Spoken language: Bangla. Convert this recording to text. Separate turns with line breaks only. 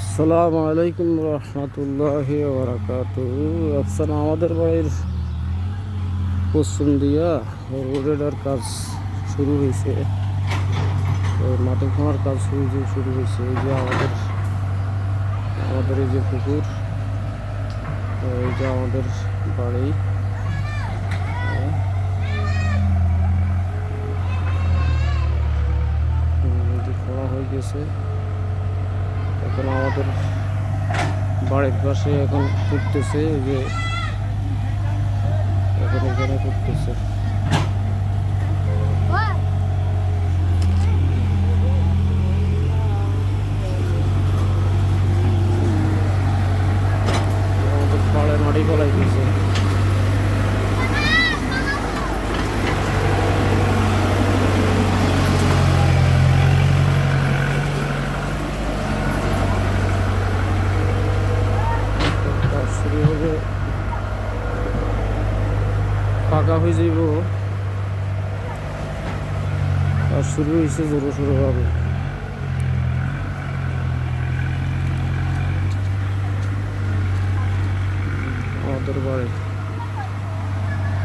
আসসালামু আলাইকুম রহমতুল্লাহ বারাকাত আচ্ছা আমাদের বাড়ির পশ্চিম দিয়া রোডের কাজ শুরু হয়েছে। মাটি খোঁড়ার কাজ শুরু শুরু হয়েছে, এই যে আমাদের আমাদের এই যে পুকুর এই যে আমাদের বাড়ি। হ্যাঁ। খোঁড়া হয়ে গেছে। এখন আমাদের বাড়ির পাশে এখন করতেছে যে এখন এখানে করতেছে। আমাদের পাড়ে মাটি ফলাই দিয়েছে কাজ শুরু হবে পাকা হয়ে যাইব। আর শুরু হয়েছে জোরো শুরু হবে আমাদের বাড়ি